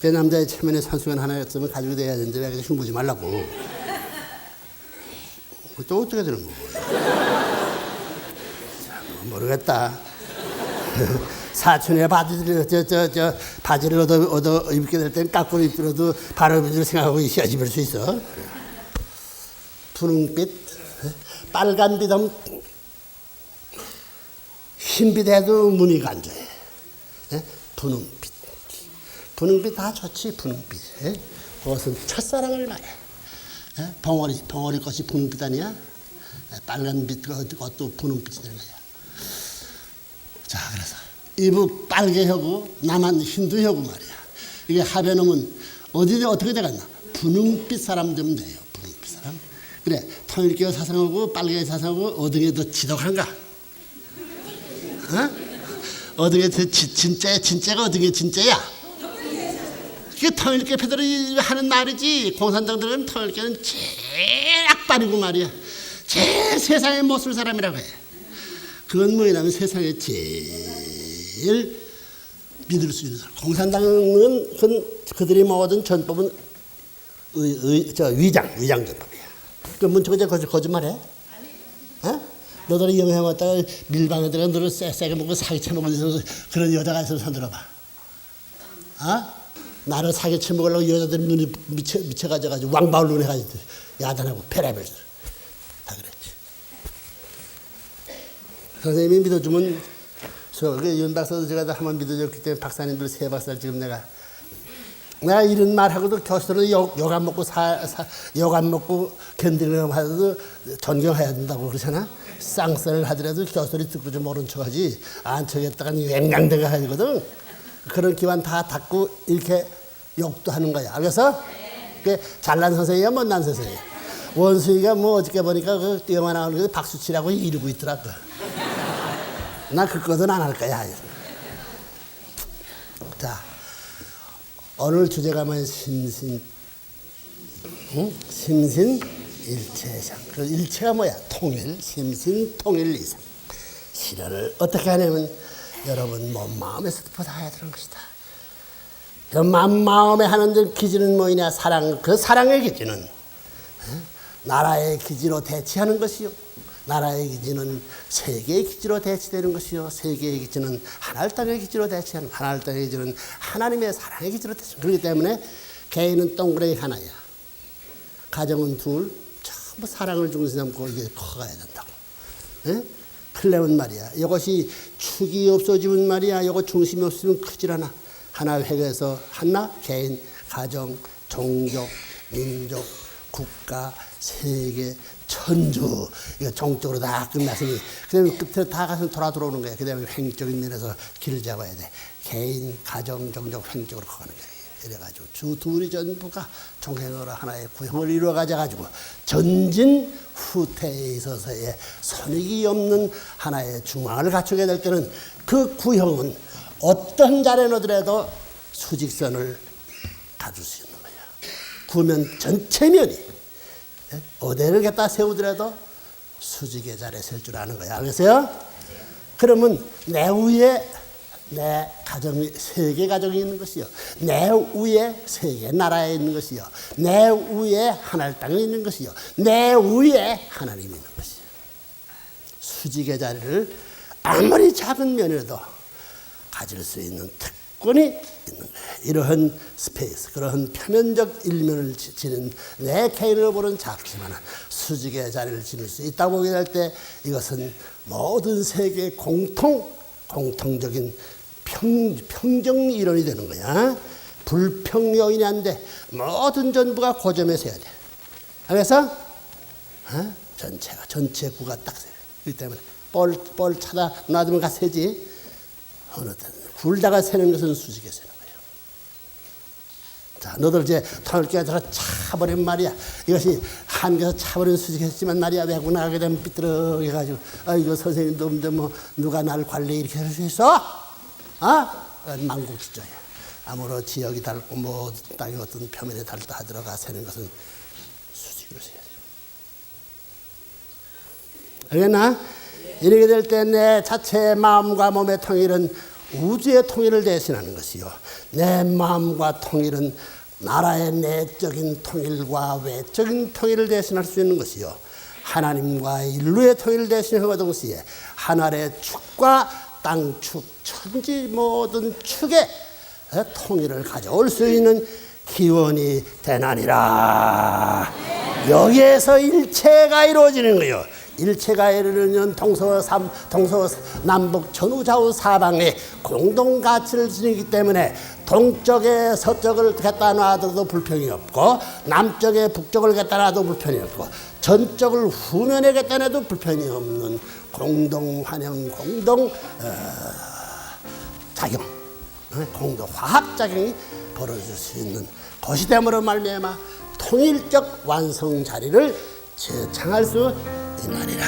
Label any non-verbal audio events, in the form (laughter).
그 남자의 체면에 산수건 하나였으면 가지고 돼야 되는데 왜 그렇게 흉보지 말라고. 또 어떻게 되는 거고. 모르겠다. (laughs) 사촌의 바지를 저 저 저 바지를 얻어 얻어 입게 될 땐 깎고 입더라도 바로 입을 생각하고 있어야 입을 수 있어. 분홍빛, 빨간빛은 흰빛에도 무늬가 안 좋아요. 예? 분홍빛. 분홍빛 다 좋지, 분홍빛. 예? 그것은 첫사랑을 말해. 예? 벙어리, 벙어리 것이 분홍빛 아니야? 예, 빨간빛 것도 분홍빛이 되는 거야. 자, 그래서 이부 빨개 혀고 나만 흰두 혀고 말이야. 이게 합해놓으면 어디 어떻게 돼갔나? 분홍빛 사람 되면 돼요. 분홍빛 사람. 그래, 통일교 사상하고 빨개 사상하고 어디게 더 지독한가? 어? 어디게 더 지- 진짜 진짜가 어디게 진짜야? 그게 통일교 패들이 하는 말이지. 공산당들은 통일교는 제일 악발이고 말이야. 제일 세상에 못쓸 사람이라고 해. 그건 뭐냐면 세상에 제일 믿을 수 있는 사람. 공산당은 그, 그들이 모든 전법은 의, 의, 저 위장, 위장 전법이야. 그 문초가 거짓, 거짓말해? 어? 너들이 영향 왔다가 밀방에 들어가 너를 쎄 쎄게 먹고 사기쳐 먹은 데서 그런 여자가 있어서 손 들어봐. 어? 나를 사기쳐 먹으려고 여자들이 눈이 미쳐, 미쳐가지고 왕바울 눈 해가지고 야단하고 페라벨 다 그랬지. 선생님이 믿어주면 저윤 박사도 제가 한번 믿어줬기 때문에 박사님들 세 박사를 지금 내가 내가 이런 말하고도 욕, 욕안 먹고 사, 사, 욕안 먹고 견디는 하더라도 존경해야 된다고 그러잖아. 쌍썰을 하더라도 교수들이 듣고 좀 모른 척하지 안 척했다가는 왱강대가 하거든. 그런 기만 다 닫고 이렇게 욕도 하는 거야. 그래서 그 잘난 선생이야 못난 선생이야. 원수이가 뭐 어저께 보니까 그 영화 나오는 게 박수 치라고 이러고 있더라고. 나 그것은 안할 거야. 자, 오늘 주제가 뭐야? 심신, 응? 심신 일체상. 그 일체가 뭐야? 통일, 심신 통일 이상. 실현을 어떻게 하냐면 여러분 몸 마음에서부터 해야 되는 것이다. 그 마음 마음에 하는 데 기준은 뭐냐? 사랑. 그 사랑의 어? 나라의 기지로 대치하는 것이요. 나라의 기지는 세계의 기지로 대치되는 것이요. 세계의 기지는 하나님 땅의 기지로 대치하는 하나님 땅의 기지는 하나님의 사랑의 기지로 대치. 그렇기 때문에 개인은 동그라미 하나야. 가정은 둘. 전부 사랑을 중심 삼고 이게 커가야 된다고. 예? 클레면 말이야. 이것이 축이 없어지면 말이야. 이거 중심이 없으면 크질 않아. 하나 회계에서 하나 개인, 가정, 종족, 민족, 국가, 세계, 천주 이거 종적으로 다 끝났으니 그다음에 끝에 다 가서 돌아 들어오는 거야. 그다음에 횡적인 면에서 길을 잡아야 돼. 개인, 가정, 종족, 횡적으로 가는 거야. 이래가지고 주 둘이 전부가 종행으로 하나의 구형을 이루어 가져가지고 전진 후퇴에 있어서의 선익이 없는 하나의 중앙을 갖추게 될 때는 그 구형은 어떤 자리에 놓더라도 수직선을 가질 수 있는 거야. 구면 전체 면이 예? 어디를 갖다 세우더라도 수직의 자리에 설 줄 아는 거야. 알겠어요? 그러면 내 위에 내 가정이 세계 가정이 있는 것이요. 내 위에 세계 나라에 있는 것이요. 내 위에 하늘 땅에 있는 것이요. 내 위에 하나님이 있는 것이요. 수직의 자리를 아무리 작은 면이라도 가질 수 있는 특권이 있는 거예요. 이러한 스페이스, 그러한 표면적 일면을 지- 지닌 내 개인을 보는 작지만 수직의 자리를 지닐 수 있다고 될때 이것은 모든 세계 공통, 공통적인 평, 평정 이론이 되는 거야. 불평 요인이 안 돼. 모든 전부가 고점에 서야 돼. 그래서 어? 전체가 전체 구가 딱 세. 그렇기 때문에 뻘, 뻘 차다 놔두면 가 세지. 어느 때 굴다가 세는 것은 수직에 세는 거예요. 자, 너들 이제 터널교에 들어 차버린 말이야. 이것이 한국에서 차버린 수직했지만 말이야. 외국 나가게 되면 삐뚤어해가지고, 아, 이거 선생님도 없는데 뭐, 누가 날 관리 이렇게 할 수 있어? 아? 망국지조야. 아무로 지역이 닳고 뭐, 땅이 어떤 표면에 닳다 하더라가 세는 것은 수직으로 세야 돼. 알겠나? 이렇게 될 때 내 자체의 마음과 몸의 통일은 우주의 통일을 대신하는 것이요. 내 마음과 통일은 나라의 내적인 통일과 외적인 통일을 대신할 수 있는 것이요. 하나님과 인류의 통일을 대신함과 동시에 하늘의 축과 땅축, 천지 모든 축의 통일을 가져올 수 있는 기원이 되나니라. 여기에서 일체가 이루어지는 거예요. 일체가 이루는 동서 삼, 동서 남북 전후좌우 사방에 공동 가치를 지니기 때문에 동쪽에 서쪽을 갖다 놔도 불평이 없고 남쪽에 북쪽을 갖다 놔도 불평이 없고 전적을 후면에 갖다 놔도 불평이 없는 공동 환영, 공동 어, 작용, 어, 공동 화학 작용이 벌어질 수 있는 것이 됨으로 말미암아 통일적 완성 자리를 제창할 수 있느니라.